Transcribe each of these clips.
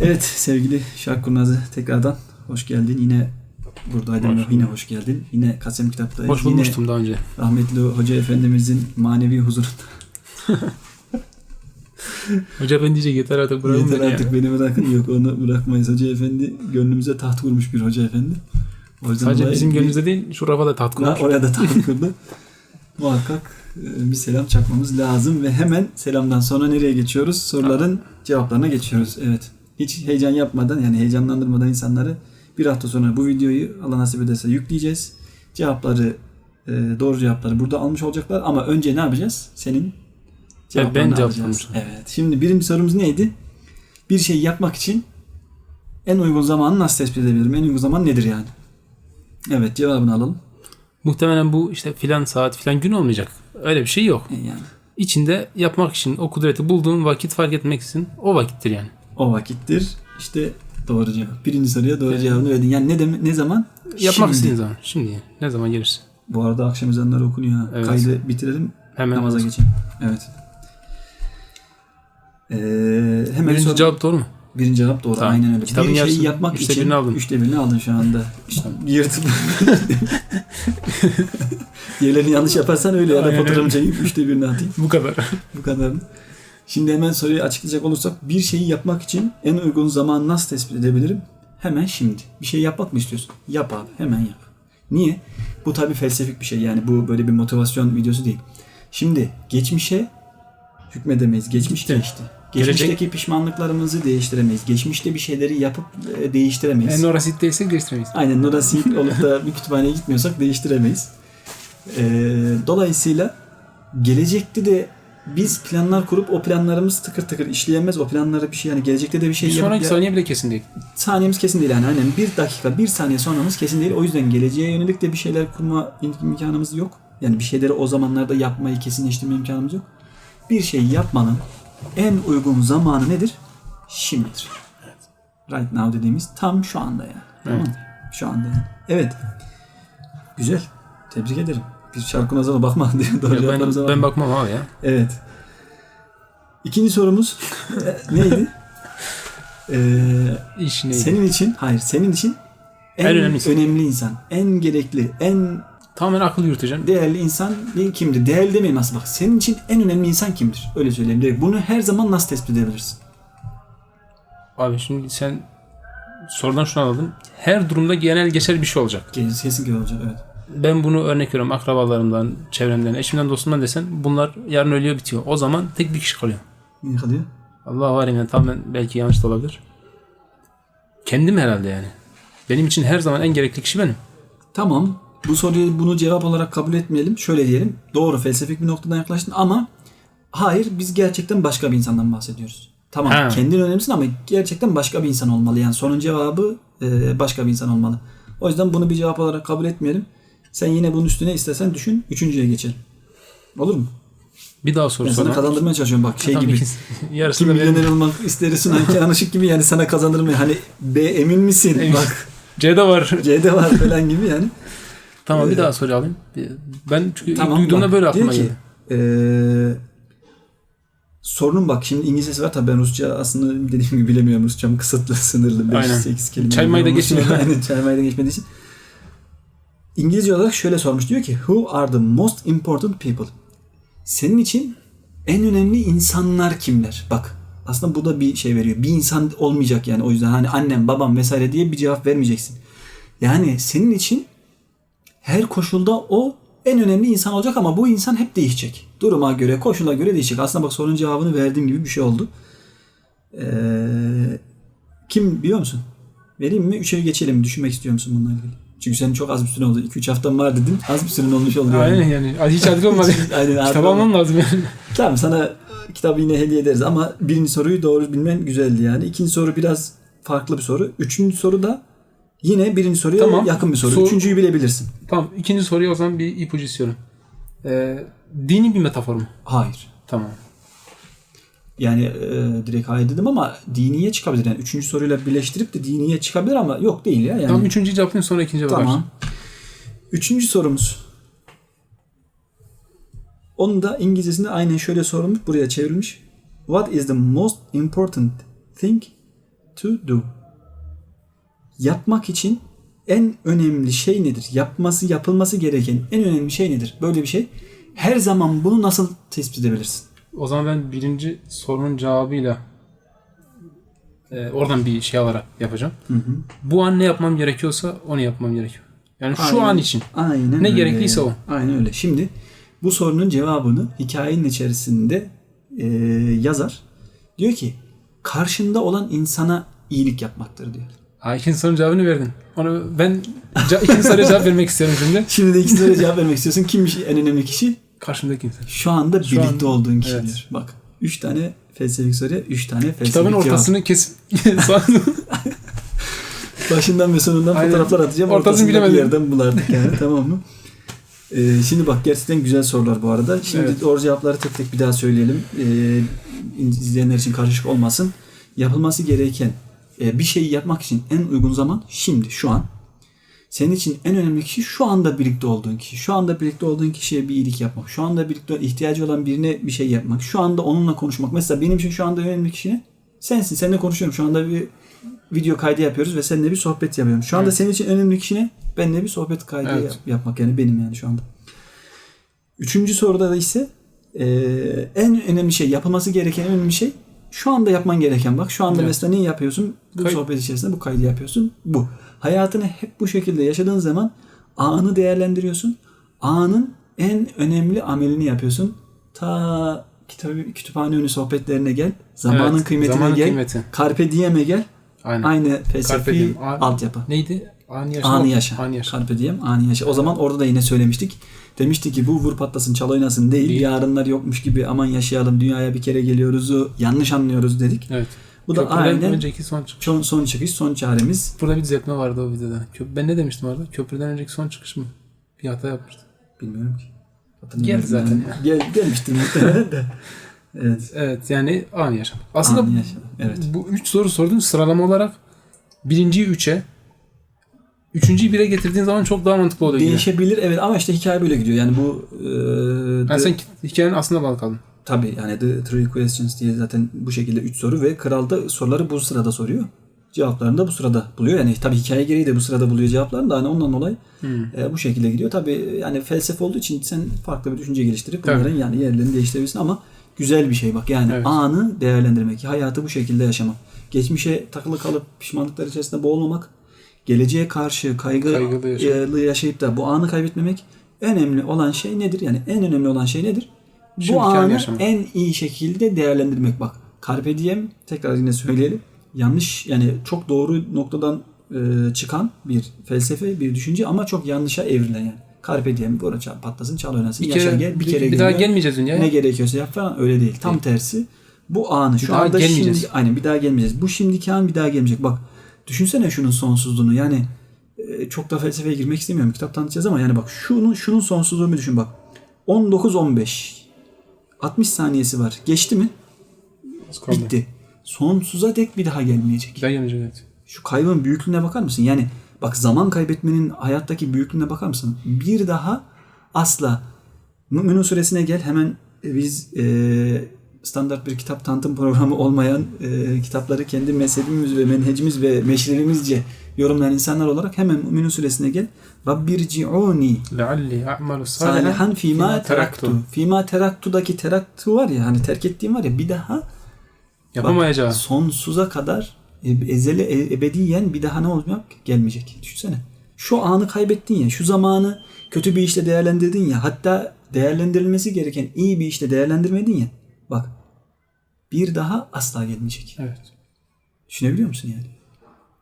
Evet sevgili Şark Kurnazı tekrardan hoş geldin. Yine buradaydın Hoş yine hoş geldin. Yine Kasem Kitap'tayız. Hoş bulmuştum daha önce. rahmetli Hoca Efendimizin manevi huzurunda. Hoca ben diyecek yeter artık bırakın Yeter beni artık ya. beni bırakın. Yok onu bırakmayız. Hoca Efendi gönlümüze taht kurmuş bir Hoca Efendi. O yüzden Sadece bizim gönlümüzde değil şu rafa da tat Ha, kurmuş. oraya da taht kurdu. Muhakkak e, bir selam çakmamız lazım ve hemen selamdan sonra nereye geçiyoruz? Soruların cevaplarına geçiyoruz. Evet. Hiç heyecan yapmadan yani heyecanlandırmadan insanları bir hafta sonra bu videoyu Allah nasip ederse yükleyeceğiz. Cevapları e, doğru cevapları burada almış olacaklar ama önce ne yapacağız? Senin cevaplarını ben alacağız. cevaplamışım. Evet. Şimdi birinci sorumuz neydi? Bir şey yapmak için en uygun zamanı nasıl tespit edebilirim? En uygun zaman nedir yani? Evet cevabını alalım. Muhtemelen bu işte filan saat filan gün olmayacak. Öyle bir şey yok. E, Yani İçinde yapmak için o kudreti bulduğun vakit fark etmek için o vakittir yani. O vakittir. İşte doğru cevap. Birinci soruya doğru Evet. cevabını verdin. Yani ne dem- ne zaman? Yapmak istediğin zaman. Şimdi. Ne zaman gelirse. Bu arada akşam ezanları okunuyor. Evet. Kaydı bitirelim. Hemen. Namaza geçelim. Evet. Ee, hemen Birinci soru- cevap doğru mu? Birinci cevap doğru. Tamam. Aynen öyle. Kitabın bir şeyi yapmak üçte için birini aldın. üçte birini aldın şu anda. İşte yırtıp Diğerlerini yanlış yaparsan öyle ya da fotoğrafını çekip üçte birini atayım. Bu kadar. Bu kadar. Şimdi hemen soruyu açıklayacak olursak bir şeyi yapmak için en uygun zamanı nasıl tespit edebilirim? Hemen şimdi. Bir şey yapmak mı istiyorsun? Yap abi. Hemen yap. Niye? Bu tabii felsefik bir şey. Yani bu böyle bir motivasyon videosu değil. Şimdi geçmişe hükmedemeyiz. Geçmiş Bitti. geçti. Geçmişteki Gelecek- pişmanlıklarımızı değiştiremeyiz. Geçmişte bir şeyleri yapıp e, değiştiremeyiz. En orası değilsek değiştiremeyiz. Aynen orası olup da bir kütüphaneye gitmiyorsak değiştiremeyiz. Ee, dolayısıyla gelecekte de biz planlar kurup o planlarımız tıkır tıkır işleyemez. O planları bir şey yani gelecekte de bir şey Bir sonraki ya- saniye bile kesin değil. saniyemiz kesin değil yani. Aynen bir dakika, bir saniye sonramız kesin değil. O yüzden geleceğe yönelik de bir şeyler kurma imkanımız yok. Yani bir şeyleri o zamanlarda yapmayı kesinleştirme imkanımız yok. Bir şey yapmanın en uygun zamanı nedir? Şimdidir. Right now dediğimiz tam şu anda yani. Tamam mı? Şu anda yani. Evet. Güzel. Tebrik ederim. Bir şarkı nazara bakma diye doğru Ya ben, cevaplarımıza ben bakma. bakmam abi ya. Evet. İkinci sorumuz e, neydi? Ee, İş neydi? senin için, hayır senin için en, En önemlisi. önemli insan, en gerekli, en Tamamen akıl yürüteceğim. değerli insan kimdir? Değerli demeyin aslında bak. Senin için en önemli insan kimdir? Öyle söyleyeyim. direkt. Bunu her zaman nasıl tespit edebilirsin? Abi şimdi sen sorudan şunu anladın. Her durumda genel geçer bir şey olacak. Kesin, kesinlikle olacak evet. Ben bunu örnek veriyorum akrabalarımdan, çevremden, eşimden, dostumdan desen bunlar yarın ölüyor bitiyor. O zaman tek bir kişi kalıyor. Ne kalıyor? Allah var yani tamamen belki yanlış da olabilir. Kendim herhalde yani. Benim için her zaman en gerekli kişi benim. Tamam. Bu soruyu bunu cevap olarak kabul etmeyelim. Şöyle diyelim. Doğru felsefik bir noktadan yaklaştın ama hayır biz gerçekten başka bir insandan bahsediyoruz. Tamam Ha. kendin önemlisin ama gerçekten başka bir insan olmalı. Yani sonun cevabı e, başka bir insan olmalı. O yüzden bunu bir cevap olarak kabul etmeyelim. Sen yine bunun üstüne istersen düşün. Üçüncüye geçelim. Olur mu? Bir daha soru Ben sana sorma. kazandırmaya çalışıyorum bak şey gibi. ki. Yarısını Kim da benim. milyoner olmak isteriz sunan Kenan Işık gibi yani sana kazandırmaya hani B emin misin? Emin. Bak C'de var. C'de var falan gibi yani. tamam bir Ee, daha soru alayım. Bir- Ben çünkü ilk duyduğumda bak, böyle diyor aklıma ki, geldi. eee, sorunun bak şimdi İngilizcesi var tabii ben Rusça aslında dediğim gibi bilemiyorum. Rusçam kısıtlı, sınırlı. Aynen. 5-8 kelime. Çay mayda biliyorum. geçmiyor. Aynen çay mayda geçmediği için. İngilizce olarak şöyle sormuş. Diyor ki Who are the most important people? Senin için en önemli insanlar kimler? Bak aslında bu da bir şey veriyor. Bir insan olmayacak yani o yüzden hani annem babam vesaire diye bir cevap vermeyeceksin. Yani senin için her koşulda o en önemli insan olacak ama bu insan hep değişecek. Duruma göre, koşula göre değişecek. Aslında bak sorunun cevabını verdiğim gibi bir şey oldu. Ee, kim biliyor musun? Vereyim mi? Üçe geçelim. Düşünmek istiyor musun bununla ilgili? Çünkü senin çok az bir süren oldu. 2-3 haftan var dedin. Az bir süren olmuş oldu. yani. Aynen yani. Hiç adil olmadı. Aynen, Kitap almam lazım yani. Tamam sana kitabı yine hediye ederiz ama birinci soruyu doğru bilmen güzeldi yani. İkinci soru biraz farklı bir soru. Üçüncü soru da yine birinci soruya Tamam. yakın bir soru. Sor- Üçüncüyü bilebilirsin. Tamam ikinci soruya o zaman bir ipucu istiyorum. Ee, dini bir metafor mu? Hayır. Tamam. Yani e, direkt hayır dedim ama diniye çıkabilir. Yani üçüncü soruyla birleştirip de diniye çıkabilir ama yok değil ya. Yani. Tamam üçüncüyü cevaplayayım sonra ikinciye bakarız. Tamam. Üçüncü sorumuz. Onu da İngilizcesinde aynen şöyle sorulmuş. Buraya çevrilmiş. What is the most important thing to do. Yapmak için en önemli şey nedir? Yapması, yapılması gereken en önemli şey nedir? Böyle bir şey. Her zaman bunu nasıl tespit edebilirsin? O zaman ben birinci sorunun cevabıyla e, oradan bir şey alarak yapacağım. Bu an ne yapmam gerekiyorsa onu yapmam gerekiyor. Yani şu Aynen. an için. Aynen Ne öyle. gerekliyse o. Aynen öyle. Şimdi bu sorunun cevabını hikayenin içerisinde e, yazar diyor ki karşında olan insana iyilik yapmaktır diyor. Ha, ikinci sorunun cevabını verdin. Onu ben ikinci soruya cevap vermek istiyorum şimdi. Şimdi de ikisine de cevap vermek istiyorsun. Kimmiş en önemli kişi? Karşımdaki insan. Şu anda Şu birlikte an- olduğun kişi evet. Bak. Üç tane felsefik soruya, üç tane felsefik Kitabın cevap. ortasını kesip Başından ve sonundan Aynen. fotoğraflar atacağım. Ortasını Ortasını bir bilemedim. yerden bulardık yani tamam mı? Ee, şimdi bak gerçekten güzel sorular bu arada. Şimdi Evet. doğru cevapları tek tek bir daha söyleyelim. Ee, izleyenler için karışık olmasın. Yapılması gereken e, bir şeyi yapmak için en uygun zaman şimdi, şu an. Senin için en önemli kişi şu anda birlikte olduğun kişi. Şu anda birlikte olduğun kişiye bir iyilik yapmak. Şu anda birlikte ihtiyacı olan birine bir şey yapmak. Şu anda onunla konuşmak. Mesela benim için şu anda önemli kişi ne? Sensin. Seninle konuşuyorum. Şu anda bir video kaydı yapıyoruz ve seninle bir sohbet yapıyorum. Şu anda Evet. senin için önemli kişi ne? Benimle bir sohbet kaydı Evet. yap- yapmak. Yani benim yani şu anda. Üçüncü soruda da ise e, en önemli şey, yapılması gereken en önemli şey şu anda yapman gereken bak. Şu anda Evet. mesela neyi yapıyorsun? Bu Kayıt. sohbet içerisinde bu kaydı yapıyorsun. Bu. Hayatını hep bu şekilde yaşadığın zaman anı değerlendiriyorsun. Anın en önemli amelini yapıyorsun. Ta kitabı, kütüphane önü sohbetlerine gel. Zamanın Evet, kıymetine zamanın gel. kıymeti. Carpe diem'e gel. Aynen. Aynı felsefi altyapı. Neydi? Anı yaşa. Anı yaşa. Anı yaşa. Carpe diem, anı yaşa. O zaman orada da yine söylemiştik. Demiştik ki bu vur patlasın çal oynasın değil. Değil. Yarınlar yokmuş gibi aman yaşayalım dünyaya bir kere geliyoruzu yanlış anlıyoruz dedik. Evet. Bu da Köprüden aynen önceki son çıkış. son, son çıkış son çaremiz. Burada bir düzeltme vardı o videoda. Ben ne demiştim orada? Köprüden önceki son çıkış mı? Bir hata yapmıştım. Bilmiyorum ki. Hatırlamıyorum Geldi zaten yani. Gel, gelmiştir muhtemelen de. Evet. Evet yani anı yaşam. Aslında Anı yaşa. Evet. bu üç soru sordun sıralama olarak birinciyi üçe üçüncüyü bire getirdiğin zaman çok daha mantıklı oluyor. Değişebilir evet ama işte hikaye böyle gidiyor. Yani bu e, Yani the- sen hikayenin aslında bağlı kaldın. Tabii yani The Three Questions diye zaten bu şekilde 3 soru ve kral da soruları bu sırada soruyor. Cevaplarını da bu sırada buluyor. Yani tabii hikaye gereği de bu sırada buluyor cevaplarını da hani ondan dolayı Hmm. e, bu şekilde gidiyor. Tabii yani felsefe olduğu için sen farklı bir düşünce geliştirip Tabii. bunların yani yerlerini değiştirebilirsin ama güzel bir şey bak. Yani Evet. anı değerlendirmek, hayatı bu şekilde yaşamak. Geçmişe takılı kalıp pişmanlıklar içerisinde boğulmamak, geleceğe karşı kaygı Kaygılı e, yaşayıp da bu anı kaybetmemek önemli olan şey nedir? Yani en önemli olan şey nedir? Şimdiki bu anı anı yaşamak. en iyi şekilde değerlendirmek bak. Carpe diem tekrar yine söyleyelim. Yanlış yani çok doğru noktadan e, çıkan bir felsefe, bir düşünce ama çok yanlışa evrilen yani. Carpe diem, bora çal, patlasın, çal oynasın, Bir yaşa kere gel, bir, kere bir gel. daha gel. gelmeyeceğiz dünyaya. Ne gerekiyorsa yap falan öyle değil. Tam Değil. tersi. Bu anı şu daha anda gelmeyeceğiz. şimdi aynen bir daha gelmeyeceğiz. Bu şimdiki an bir daha gelmeyecek. Bak düşünsene şunun sonsuzluğunu. Yani e, çok da felsefeye girmek istemiyorum. Kitap tanıtacağız ama yani bak şunun şunun sonsuzluğunu düşün bak. 19 15 60 saniyesi var. Geçti mi? Bitti. Sonsuza dek bir daha gelmeyecek. Bir daha gelmeyecek evet. Şu kaybın büyüklüğüne bakar mısın? Yani bak zaman kaybetmenin hayattaki büyüklüğüne bakar mısın? Bir daha asla Müminun suresine gel hemen biz e, standart bir kitap tanıtım programı olmayan e, kitapları kendi mezhebimiz ve menhecimiz ve meşrebimizce yorumlayan insanlar olarak hemen Müminun suresine gel. Rabbirci'uni Lealli a'malu salihan fima teraktu. Fima teraktu'daki teraktu var ya hani terk ettiğim var ya bir daha Yapamayacağız. sonsuza kadar e, ezeli e- ebediyen bir daha ne olacak? Gelmeyecek. Düşünsene. Şu anı kaybettin ya, şu zamanı kötü bir işle değerlendirdin ya, hatta değerlendirilmesi gereken iyi bir işle değerlendirmedin ya. Bak. Bir daha asla gelmeyecek. Evet. Düşünebiliyor musun yani?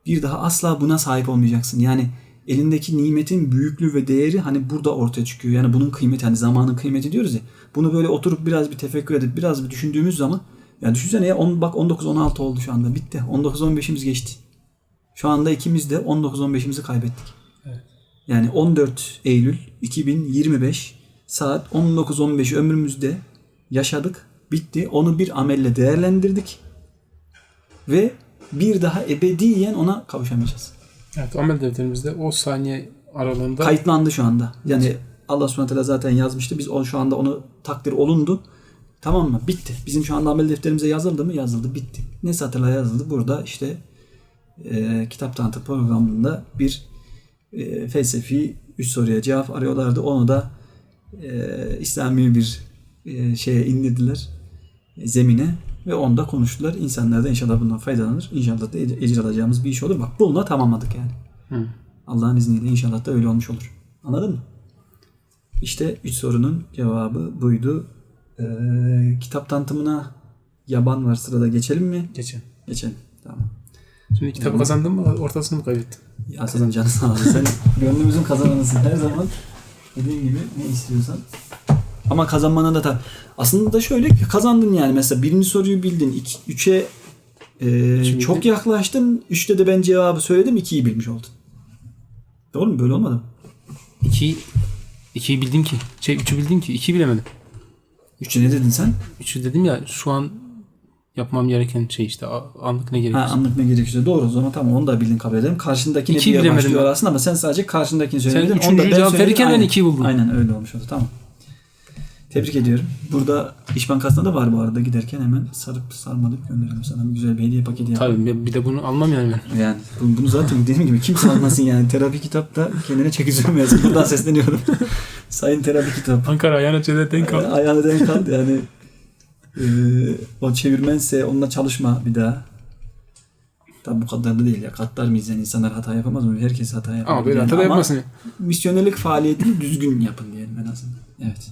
Bir daha asla buna sahip olmayacaksın. Yani elindeki nimetin büyüklüğü ve değeri hani burada ortaya çıkıyor. Yani bunun kıymeti hani zamanın kıymeti diyoruz ya. Bunu böyle oturup biraz bir tefekkür edip biraz bir düşündüğümüz zaman ya düşünsene ya on, bak 19-16 oldu şu anda bitti. 19-15'imiz geçti. Şu anda ikimiz de 19-15'imizi kaybettik. Evet. Yani 14 Eylül 2025 saat 19-15'i ömrümüzde yaşadık. Bitti. Onu bir amelle değerlendirdik. Ve bir daha ebediyen ona kavuşamayacağız. Evet amel defterimizde o saniye aralığında Kayıtlandı şu anda. Yani Allah subhanahu teala zaten yazmıştı. Biz o şu anda onu takdir olundu. Tamam mı? Bitti. Bizim şu anda amel defterimize yazıldı mı? Yazıldı. Bitti. Ne satırla yazıldı? Burada işte e, kitap tanıtım programında bir e, felsefi üç soruya cevap arıyorlardı. Onu da e, İslami bir e, şeye indirdiler zemine ve onda konuştular. İnsanlar da inşallah bundan faydalanır. İnşallah da ecir alacağımız bir iş olur. Bak bununla tamamladık yani. Hı. Allah'ın izniyle inşallah da öyle olmuş olur. Anladın mı? İşte üç sorunun cevabı buydu. Ee, kitap tanıtımına yaban var sırada geçelim mi? Geçen. Geçelim. Tamam. Şimdi kitabı kazandın mı ortasını mı kaybettin? Ya senin canın sağ olsun. Sen gönlümüzün kazananısın. Her zaman dediğin gibi ne istiyorsan. Ama kazanmana da tabii. Aslında şöyle ki kazandın yani. Mesela birinci soruyu bildin. İki, üçe e, çok yaklaştın. Üçte de ben cevabı söyledim. ikiyi bilmiş oldun. Doğru mu? Böyle olmadı mı? İki, ikiyi bildim ki. Şey üçü bildim ki. ikiyi bilemedim. Üçe ne dedin sen? Üçü dedim ya şu an yapmam gereken şey işte anlık ne Ha, gerekiyorsa. anlık ne gerekiyorsa doğru o zaman tamam onu da bildin kabul edelim. Karşındakini İkiyi diye bilemedim başlıyor ben. aslında ama sen sadece karşındakini Sen söylemedin. Onu da üçüncüyü ben cevap söyledim. verirken ben Aynen. ikiyi buldum. Aynen öyle olmuş oldu tamam. Tebrik ediyorum. Burada İş Bankası'nda da var bu arada giderken hemen sarıp sarmalıp gönderirim sana bir güzel bir hediye paketi yapayım. Tabii bir- de bunu almam yani ben. Yani bu- bunu zaten dediğim gibi kimse almasın yani. Terapi kitapta kendine çeki sürmeyesin. Buradan sesleniyorum. Sayın terapi kitap. Ankara ayağına çede denk al. Ayağını denk al yani. Ee, o çevirmense onunla çalışma bir daha. Tabi bu kadar da değil ya. Katlar mıyız yani insanlar hata yapamaz mı? Herkes hata yapar. Ama böyle hata da yapmasın. misyonerlik faaliyetini düzgün yapın diyelim en azından. Evet.